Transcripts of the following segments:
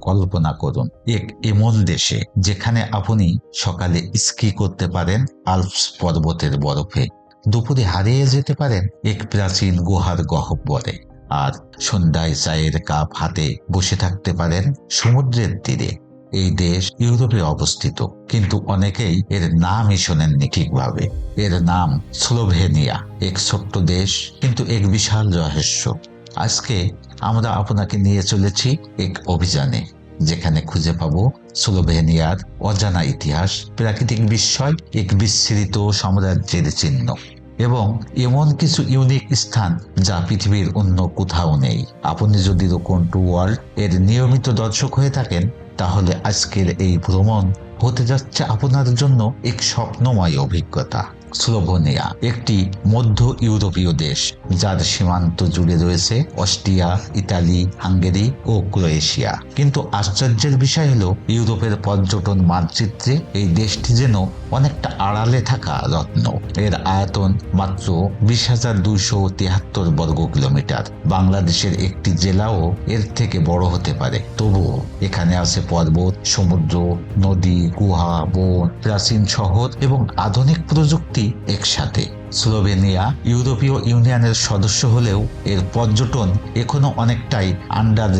কল্পনা করুন। এক এমন দেশে যেখানে আপনি সকালে স্কি করতে পারেন আলপস পর্বতের বরফে। দুপুরে হারিয়ে যেতে পারেন এক প্রাচীন গুহার গহ্বরে। আর সন্ধ্যায় চায়ের কাপ হাতে বসে থাকতে পারেন সমুদ্রের তীরে। এই দেশ ইউরোপে অবস্থিত, কিন্তু অনেকেই এর নামই শোনেননি ঠিকভাবে। এর নাম স্লোভেনিয়া, এক ছোট্ট দেশ, কিন্তু এক বিশাল রহস্য। আজকে আমরা আপনাকে নিয়ে চলেছি এক অভিযানে, যেখানে খুঁজে পাবো স্লোভেনিয়ার অজানা ইতিহাস, প্রাকৃতিক বিস্ময়, এক বিস্তৃত সাম্রাজ্যের চিহ্ন এবং এমন কিছু ইউনিক স্থান যা পৃথিবীর অন্য কোথাও নেই। আপনি যদি রোকন টু ওয়ার্ল্ড এর নিয়মিত দর্শক হয়ে থাকেন, তাহলে আজকের এই ভ্রমণ হতে যাচ্ছে আপনার জন্য এক স্বপ্নময় অভিজ্ঞতা। স্লোভেনিয়া, একটি মধ্য ইউরোপীয় দেশ যার সীমান্ত জুড়ে রয়েছে অস্ট্রিয়া, ইতালি, হাঙ্গেরি ও ক্রোয়েশিয়া। কিন্তু আশ্চর্যের বিষয় হলো, ইউরোপের পর্যটন মানচিত্রে এই দেশটি যেন অনেকটা আড়ালে থাকা রত্ন। এর আয়তন মাত্র বিশ হাজার দুইশো তিয়াত্তর বর্গ কিলোমিটার। বাংলাদেশের একটি জেলাও এর থেকে বড় হতে পারে। তবুও এখানে আছে পর্বত, সমুদ্র, নদী, গুহা, বন, প্রাচীন শহর এবং আধুনিক প্রযুক্তি একসাথে। স্লোভেনিয়া ইউরোপীয় ইউনিয়নের সদস্য হলেও এর পর্যটন এখনও অনেকটাই আন্ডার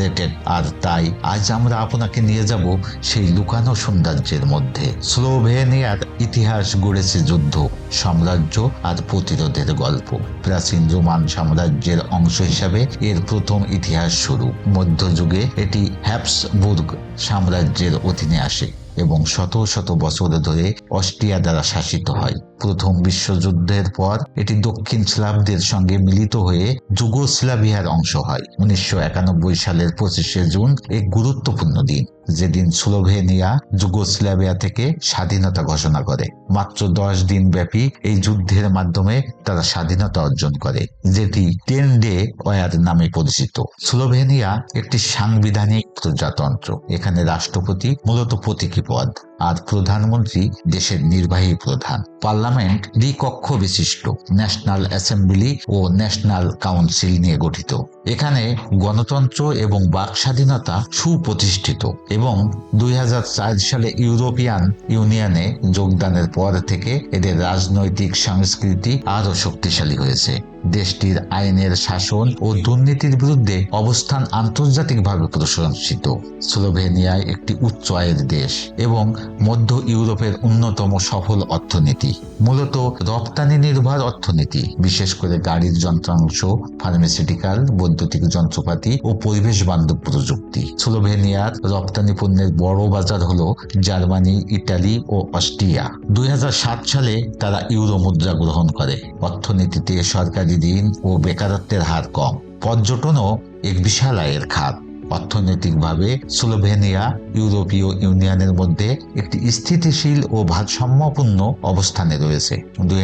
আর তাই আজ আমরা আপনাকে নিয়ে যাব সেই লুকানো সৌন্দর্যের মধ্যে। স্লোভেনিয়ার ইতিহাস গড়েছে যুদ্ধ, সাম্রাজ্য আর প্রতিরোধের গল্প। প্রাচীন রোমান সাম্রাজ্যের অংশ হিসাবে এর প্রথম ইতিহাস শুরু। মধ্যযুগে এটি হ্যাপসবুর্গ সাম্রাজ্যের অধীনে আসে। এবং শত শত বছর ধরে অস্ট্রিয়া দ্বারা শাসিত হয়। প্রথম বিশ্বযুদ্ধের পর এটি দক্ষিণ স্লাভদের সঙ্গে মিলিত হয়ে যুগোস্লাভিয়ার অংশ হয়। উনিশশো একানব্বই সালের পঁচিশে জুন এক গুরুত্বপূর্ণ দিন। যেদিন স্লোভেনিয়া যুগোস্লাভিয়া থেকে স্বাধীনতা ঘোষণা করে, মাত্র দশ দিন ব্যাপী এই যুদ্ধের মাধ্যমে তারা স্বাধীনতা অর্জন করে, যেটি টেন ডে ওয়ার নামে পরিচিত। স্লোভেনিয়া একটি সাংবিধানিক প্রজাতন্ত্র, এখানে রাষ্ট্রপতি মূলত প্রতীকী পদ। আর প্রধানমন্ত্রী দেশের নির্বাহী প্রধান। পার্লামেন্ট দ্বিকক্ষ বিশিষ্ট, ন্যাশনাল অ্যাসেম্বলি ও ন্যাশনাল কাউন্সিল নিয়ে গঠিত। এখানে গণতন্ত্র এবং বাক স্বাধীনতা সুপ্রতিষ্ঠিত এবং দুই হাজার চার সালে ইউরোপিয়ান ইউনিয়নে যোগদানের পর থেকে এদের রাজনৈতিক সংস্কৃতি আরও শক্তিশালী হয়েছে। দেশটির আইনের শাসন ও দুর্নীতির বিরুদ্ধে অবস্থান আন্তর্জাতিকভাবে প্রশংসিত স্লোভেনিয়ায় একটি উচ্চ আয়ের দেশ এবং মধ্য ইউরোপের অন্যতম সফল অর্থনীতি। মূলত রপ্তানি নির্ভর অর্থনীতি, বিশেষ করে গাড়ির যন্ত্রাংশ, ফার্মাসিউটিক্যাল, বৈদ্যুতিক যন্ত্রপাতি ও পরিবেশ বান্ধব প্রযুক্তি। স্লোভেনিয়ার রপ্তানি পণ্যের বড় বাজার হল জার্মানি ইটালি ও অস্ট্রিয়া। দুই হাজার সাত সালে তারা ইউরো মুদ্রা গ্রহণ করে। অর্থনীতিতে সরকারি ঋণ ও বেকারত্বের হার কম। পর্যটনও এক বিশাল আয়ের খাত। অর্থনৈতিকভাবে স্লোভেনিয়া ইউরোপীয় ইউনিয়নের মধ্যে একটি স্থিতিশীল ও ভারসাম্যপূর্ণ অবস্থানে রয়েছে। দুই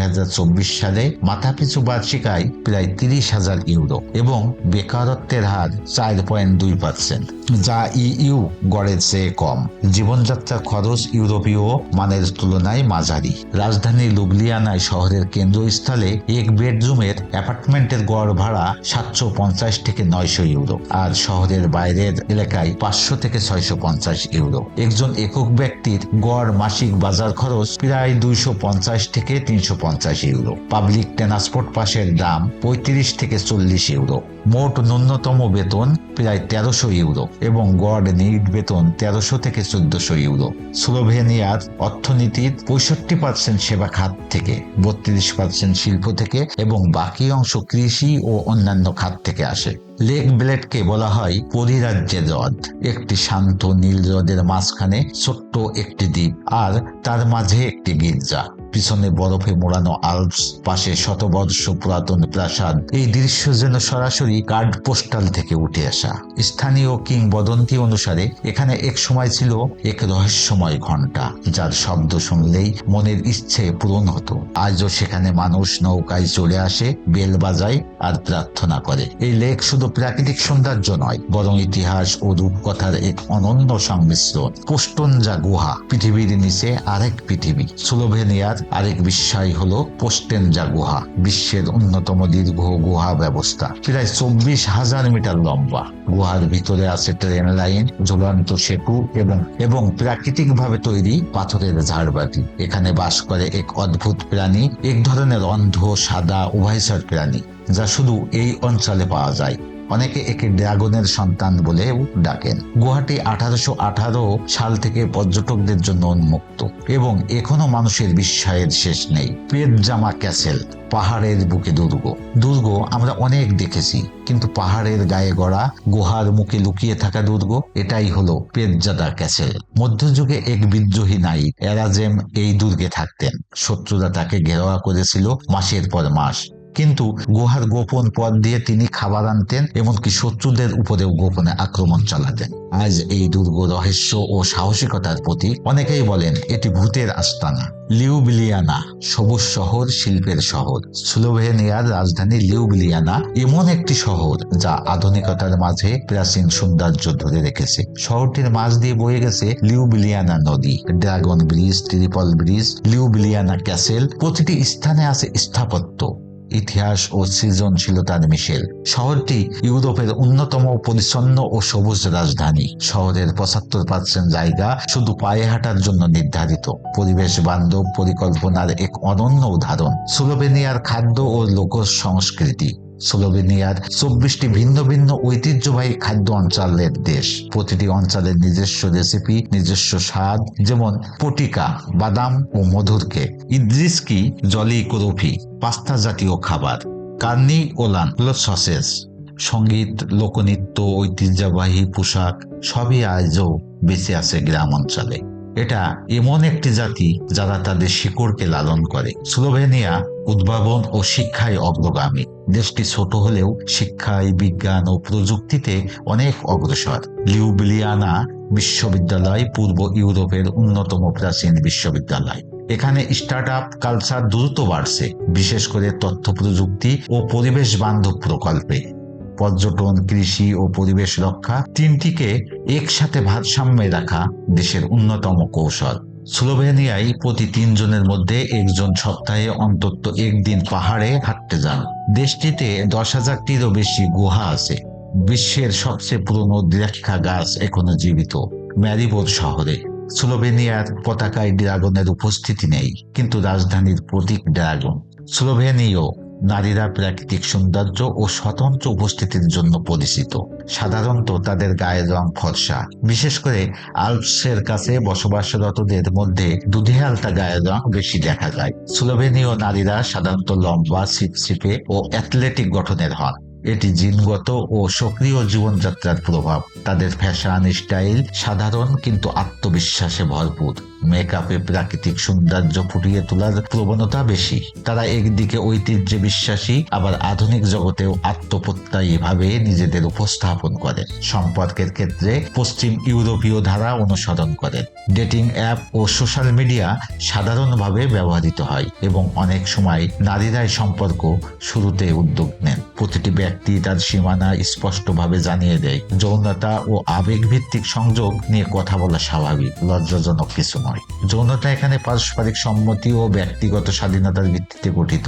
সালে মাথাপিছু বার্ষিক আয় প্রায় তিরিশ হাজার ইউরো এবং বেকারত্বের হার চার পয়েন্ট দুই পার্সেন্ট, যা ইইউ গড়ের চেয়ে কম। জীবনযাত্রার খরচ ইউরোপীয় মানের তুলনায় মাঝারি। রাজধানী লুবলিয়ানায় শহরের কেন্দ্রস্থলে এক বেডরুমের অ্যাপার্টমেন্টের গড় ভাড়া সাতশো পঞ্চাশ থেকে নয়শো ইউরো, আর শহরের বাইরের এলাকায় পাঁচশো থেকে ছয়শো পঞ্চাশ ইউরো। একজন একক ব্যক্তির গড় মাসিক বাজার খরচ প্রায় দুইশো পঞ্চাশ থেকে তিনশো পঞ্চাশ ইউরো। পাবলিক ট্রান্সপোর্ট পাসের দাম পঁয়ত্রিশ থেকে চল্লিশ ইউরো। মোট ন্যূনতম বেতন প্রায় তেরোশো ইউরো এবং গড় নিট বেতন তেরোশো থেকে চোদ্দশো ইউরো। স্লোভেনিয়ার অর্থনীতির পঁয়ষট্টি পার্সেন্ট সেবা খাত থেকে, বত্রিশ পার্সেন্ট শিল্প থেকে এবং বাকি অংশ কৃষি ও অন্যান্য খাত থেকে আসে। লেক ব্লেডকে বলা হয় পরিরাজ্যের হ্রদ। একটি শান্ত নীল হ্রদের মাঝখানে ছোট্ট একটি দ্বীপ আর তার মাঝে একটি গির্জা। পিছনে বরফে মোড়ানো আলপস, পাশে শতবর্ষ পুরাতন প্রাসাদ। এই দৃশ্য যেন সরাসরি কার্ড পোস্টাল থেকে উঠে আসা। স্থানীয় কিংবদন্তি অনুসারে, এখানে এক সময় ছিল এক রহস্যময় ঘণ্টা যার শব্দ শুনলেই মনের ইচ্ছে পূরণ হতো। আজও সেখানে মানুষ নৌকায় চলে আসে, বেল বাজায় আর প্রার্থনা করে। এই লেক শুধু প্রাকৃতিক সৌন্দর্য নয়, বরং ইতিহাস ও রূপকথার এক অনন্য সংমিশ্রণ। পোস্টন যা গুহা, পৃথিবীর নিচে আরেক পৃথিবী। স্লোভেনিয়ার আরেক বিস্ময় হলো পোস্টেনজা গুহা, বিশ্বের অন্যতম দীর্ঘ গুহা ব্যবস্থা। প্রায় চব্বিশ হাজার মিটার লম্বা। গুহার ভিতরে আছে ট্রেন লাইন, ঝুলন্ত সেতু এবং এবং প্রাকৃতিকভাবে তৈরি পাথরের ঝাড়বাতি। এখানে বাস করে এক অদ্ভুত প্রাণী, এক ধরনের অন্ধ সাদা উভয়চর প্রাণী, যা শুধু এই অঞ্চলে পাওয়া যায়। অনেকে একে ড্রাগনের সন্তান বলেও ডাকেন। গুহাটি আঠারোশো আঠারো সাল থেকে পর্যটকদের জন্য উন্মুক্ত এবং এখনও মানুষের বিস্ময়ের শেষ নেই। পেটজামা ক্যাসেল, পাহাড়ের বুকে দুর্গ। দুর্গ আমরা অনেক দেখেছি, কিন্তু পাহাড়ের গায়ে গড়া গুহার মুখে লুকিয়ে থাকা দুর্গ, এটাই হলো পেটজাদা ক্যাসেল। মধ্যযুগে এক বিদ্রোহী নাই এরাজেম এই দুর্গে থাকতেন। শত্রুরা তাকে ঘেরাওয়া করেছিল মাসের পর মাস। কিন্তু গুহার গোপন পথ দিয়ে তিনি খাবার আনতেন এমনকি শত্রুদের উপরেও গোপনে আক্রমণ চালাতেন। আজ এই দুর্গ রহস্য ও সাহসিকতার প্রতি অনেকেই বলেন এটি ভূতের আস্তানা। লিউবিলিয়ানা, সবুজ শহর, শিল্পের শহর। স্লোভেনিয়ার রাজধানী লিউবিলিয়ানা এমন একটি শহর যা আধুনিকতার মাঝে প্রাচীন সৌন্দর্য ধরে রেখেছে। শহরটির মাঝ দিয়ে বয়ে গেছে লিউবিলিয়ানা নদী, dragon bridge triple bridge, Ljubljana castle. প্রতিটি স্থানে আছে স্থাপত্য। ইতিহাস ও সৃজনশীলতার মিশেল। শহরটি ইউরোপের অন্যতম পরিচ্ছন্ন ও সবুজ রাজধানী। শহরের পঁচাত্তর পার্সেন্ট জায়গা শুধু পায়ে হাঁটার জন্য নির্ধারিত। পরিবেশ বান্ধব পরিকল্পনার এক অনন্য উদাহরণ। স্লোভেনিয়ার খাদ্য ও লোক সংস্কৃতি। স্লোভেনিয়ার চব্বিশটি ভিন্ন ভিন্ন ঐতিহ্যবাহী খাদ্য অঞ্চলের দেশ। প্রতিটি অঞ্চলের নিজস্ব রেসিপি নিজস্ব স্বাদ, যেমন পটিকা, বাদাম ও মধুর মধুরকে ইদ্রিসকি জলি করফি, পাস্তা জাতীয় খাবার। কার্নি ওলান হল সসেস। সংগীত, লোকনৃত্য, ঐতিহ্যবাহী পোশাক, সবই আজও বেঁচে আছে গ্রাম অঞ্চলে। এটা এমন একটি জাতি যারা তাদের শিকড়কে লালন করে। স্লোভেনিয়া উদ্ভাবন ও শিক্ষায় অগ্রগামী। দেশটি ছোট হলেও শিক্ষায়, বিজ্ঞান ও প্রযুক্তিতে অনেক অগ্রসর। লিউবিলিয়ানা বিশ্ববিদ্যালয় পূর্ব ইউরোপের অন্যতম প্রাচীন বিশ্ববিদ্যালয়। এখানে স্টার্ট আপ কালচার দ্রুত বাড়ছে, বিশেষ করে তথ্য প্রযুক্তি ও পরিবেশ বান্ধব প্রকল্পে। পর্যটন, কৃষি ও পরিবেশ রক্ষা তিনটিকে একসাথে ভারসাম্যে রাখা দেশের অন্যতম কৌশল। স্লোভেনিয়ায় প্রতি তিনজনের মধ্যে একজন সপ্তাহে অন্তত একদিন পাহাড়ে হাঁটতে যান। দেশটিতে দশ হাজারটিরও বেশি গুহা আছে। বিশ্বের সবচেয়ে পুরনো দ্রাক্ষা গাছ এখনও জীবিত, ম্যারিবোর শহরে। স্লোভেনিয়ার পতাকায় ড্রাগনের উপস্থিতি নেই, কিন্তু রাজধানীর প্রতীক ড্রাগন। স্লোভেনীয় নারীরা প্রাকৃতিক সৌন্দর্য ও স্বতন্ত্র উপস্থিতির জন্য পরিচিত। সাধারণত তাদের গায়ের রং ফর্সা। বিশেষ করে আলপসের কাছে বসবাসরতদের মধ্যে দুধে আলতা গায়ের রং বেশি দেখা যায়। স্লোভেনীয় নারীরা সাধারণত লম্বা ছিপছিপে ও অ্যাথলেটিক গঠনের হন। এটি জিনগত ও সক্রিয় জীবনযাত্রার প্রভাব। তাদের ফ্যাশন স্টাইল সাধারণ কিন্তু আত্মবিশ্বাসে ভরপুর। মেকআপে প্রাকৃতিক সৌন্দর্য ফুটিয়ে তোলার প্রবণতা বেশি। তারা একদিকে ঐতিহ্যে বিশ্বাসী, আবার আধুনিক জগতেও আত্মপ্রত্যয়ী ভাবে নিজেদের উপস্থাপন করেন সম্পর্কের ক্ষেত্রে পশ্চিম ইউরোপীয় ধারা অনুসরণ করেন ডেটিং অ্যাপ ও সোশ্যাল মিডিয়া সাধারণভাবে ব্যবহৃত হয় এবং অনেক সময় নারীরাই সম্পর্ক শুরুতে উদ্যোগ নেন। প্রতিটি ব্যক্তি তার সীমানা স্পষ্টভাবে জানিয়ে দেয়। যৌনতা ও আবেগ ভিত্তিক সংযোগ নিয়ে কথা বলা স্বাভাবিক, লজ্জাজনক কিছু নয়। যৌনতা এখানে পারস্পরিক সম্মতি ও ব্যক্তিগত স্বাধীনতার ভিত্তিতে গঠিত।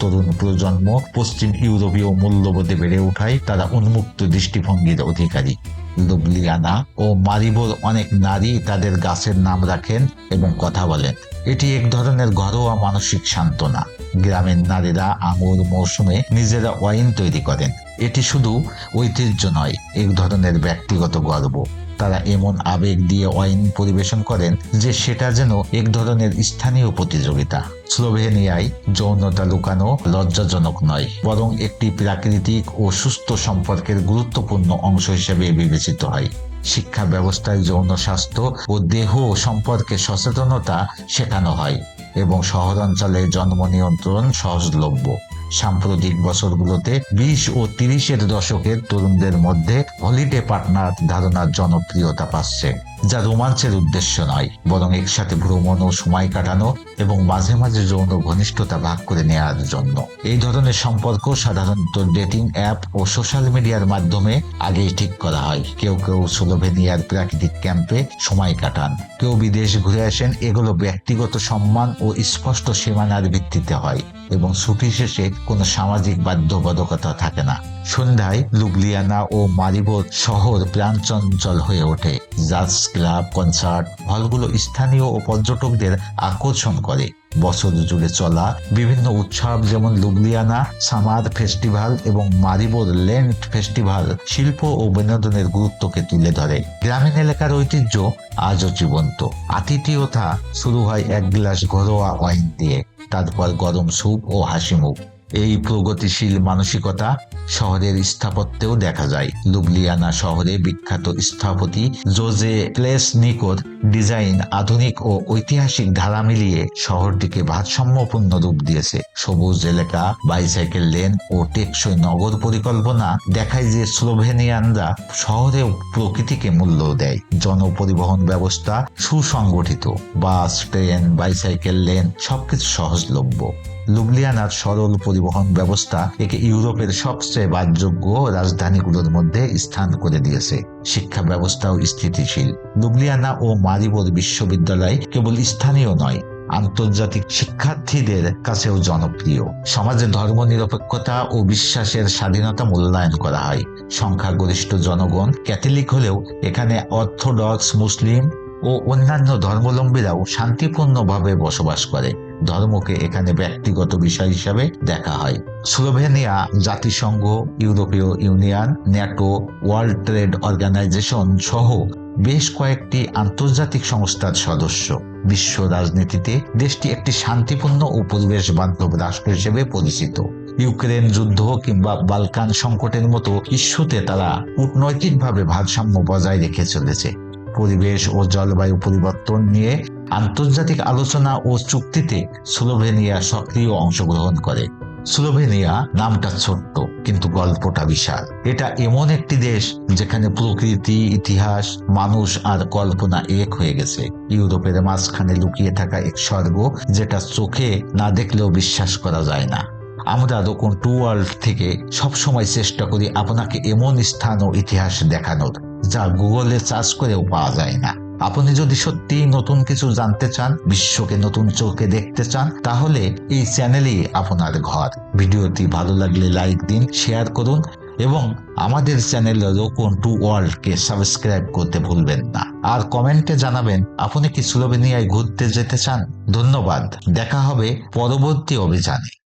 তরুণ প্রজন্ম পশ্চিম ইউরোপীয় মূল্যবোধে বেড়ে ওঠায় তারা উন্মুক্ত দৃষ্টিভঙ্গির অধিকারী। লুবলিয়ানা ও মারিবোর অনেক নারী তাদের গাছের নাম রাখেন এবং কথা বলেন। এটি এক ধরনের ঘরোয়া মানসিক সান্ত্বনা। গ্রামের নারীরা আঙুর মৌসুমে নিজেরা ওয়াইন তৈরি করেন। এটি শুধু ঐতিহ্য নয়, এক ধরনের ব্যক্তিগত গর্ব। তারা এমন আবেগ দিয়ে ওয়াইন পরিবেশন করেন যে সেটা যেন এক ধরনের স্থানীয় প্রতিযোগিতা। স্লোভেনিয়ায় যৌনতা লুকানো লজ্জাজনক নয়, বরং একটি প্রাকৃতিক ও সুস্থ সম্পর্কের গুরুত্বপূর্ণ অংশ হিসেবে বিবেচিত হয়। শিক্ষা ব্যবস্থায় যৌন স্বাস্থ্য ও দেহ সম্পর্কে সচেতনতা শেখানো হয় এবং শহরাঞ্চলে জন্ম নিয়ন্ত্রণ সহজলভ্য। সাম্প্রতিক বছরগুলোতে বিশ ও তিরিশের দশকের তরুণদের মধ্যে হলিডে পার্টনার ধারণার জনপ্রিয়তা পাচ্ছে। যা রোমাঞ্চের উদ্দেশ্য নয়, বরং একসাথে ভ্রমণ ও সময় কাটানো এবং মাঝে মাঝে যৌন ঘনিষ্ঠতা ভাগ করে নেওয়ার জন্য। এই ধরনের সম্পর্ক সাধারণত ডেটিং অ্যাপ ও সোশ্যাল মিডিয়ার মাধ্যমে আগেই ঠিক করা হয়। কেউ কেউ স্লোভেনিয়ার প্রাকৃতিক ক্যাম্পে সময় কাটান। কেউ বিদেশ ঘুরে আসেন, এগুলো ব্যক্তিগত সম্মান ও স্পষ্ট সীমানার ভিত্তিতে হয় এবং ছুটি শেষে কোনো সামাজিক বাধ্যবাধকতা থাকে না। সন্ধ্যায় লুবলিয়ানা ও মারিবোর শহর প্রাণচঞ্চল হয়ে ওঠে জাজ ক্লাব, কনসার্ট হলগুলো স্থানীয় ও পর্যটকদের আকর্ষণ করে। বছর জুড়ে চলা বিভিন্ন উৎসব যেমন লুবলিয়ানা সামার ফেস্টিভ্যাল এবং মারিবোর লেন্ট ফেস্টিভ্যাল শিল্প ও বিনোদনের গুরুত্বকে তুলে ধরে। গ্রামীণ এলাকার ঐতিহ্য আজও জীবন্ত। আতিথেয়তা শুরু হয় এক গ্লাস ঘরোয়া ওয়াইন দিয়ে। তারপর গরম স্যুপ ও হাসি মুখ এই প্রগতিশীল মানসিকতা শহরের স্থাপত্যেও দেখা যায়। লুবলিয়ানা শহরে বিখ্যাত স্থপতি জোজে প্লেস নিকোর ডিজাইন আধুনিক ও ঐতিহাসিক ধারা মিলিয়ে শহরটিকে ভারসাম্যপূর্ণ রূপ দিয়েছে। সবুজ এলাকা, বাইসাইকেল লেন ও টেকসই নগর পরিকল্পনা দেখায় যে স্লোভেনিয়ানরা শহরে প্রকৃতিকে মূল্য দেয়। জনপরিবহন ব্যবস্থা সুসংগঠিত। বাস, ট্রেন, বাইসাইকেল, লেন সবকিছু সহজলভ্য। লুবলিয়ানার সরল পরিবহন ব্যবস্থা একে ইউরোপের সবচেয়ে বাদযোগ্য রাজধানীগুলোর মধ্যে স্থান করে দিয়েছে। শিক্ষা ব্যবস্থাও স্থিতিশীল। লুবলিয়ানা ও মারিবোর বিশ্ববিদ্যালয় কেবল স্থানীয় নয়, আন্তর্জাতিক শিক্ষার্থীদের কাছেও জনপ্রিয়। সমাজে ধর্ম নিরপেক্ষতা ও বিশ্বাসের স্বাধীনতা মূল্যায়ন করা হয়। সংখ্যাগরিষ্ঠ জনগণ ক্যাথলিক হলেও এখানে অর্থোডক্স, মুসলিম ও অন্যান্য ধর্মলম্বীরাও শান্তিপূর্ণভাবে বসবাস করে। ধর্মকে এখানে ব্যক্তিগত বিষয় হিসাবে দেখা হয়। স্লোভেনিয়া জাতিসংঘ, ইউরোপীয় union, NATO, world trade organisation সহ বেশ কয়েকটি আন্তর্জাতিক সংস্থার সদস্য। বিশ্ব রাজনীতিতে দেশটি একটি শান্তিপূর্ণ ও পরিবেশ বান্ধব রাষ্ট্র হিসেবে পরিচিত। ইউক্রেন যুদ্ধ কিংবা বালকান সংকটের মতো ইস্যুতে তারা কূটনৈতিকভাবে ভারসাম্য বজায় রেখে চলেছে। পরিবেশ ও জলবায়ু পরিবর্তন নিয়ে আন্তর্জাতিক আলোচনা ও চুক্তিতে স্লোভেনিয়া সক্রিয় অংশগ্রহণ করে। স্লোভেনিয়া নামটা ছোট্ট, কিন্তু গল্পটা বিশাল। এটা এমন একটি দেশ যেখানে প্রকৃতি, ইতিহাস, মানুষ আর কল্পনা এক হয়ে গেছে। ইউরোপের মাঝখানে লুকিয়ে থাকা এক স্বর্গ যেটা চোখে না দেখলেও বিশ্বাস করা যায় না। আমরা রোকন টু ওয়ার্ল্ড থেকে সবসময় চেষ্টা করি আপনাকে এমন স্থান ও ইতিহাস দেখানোর, যা গুগলে সার্চ করেও পাওয়া যায় না। আপনি যদি সত্যি নতুন কিছু জানতে চান, বিশ্বকে নতুন চোখে দেখতে চান, তাহলে এই চ্যানেলই আপনার ঘর। ভিডিওটি ভালো লাগলে লাইক দিন, শেয়ার করুন এবং আমাদের চ্যানেল রোকন টু ওয়ার্ল্ডকে সাবস্ক্রাইব করতে ভুলবেন না। আর কমেন্টে জানাবেন, আপনি কি স্লোভেনিয়ায় ঘুরতে যেতে চান? ধন্যবাদ। দেখা হবে পরবর্তী অভিযানে।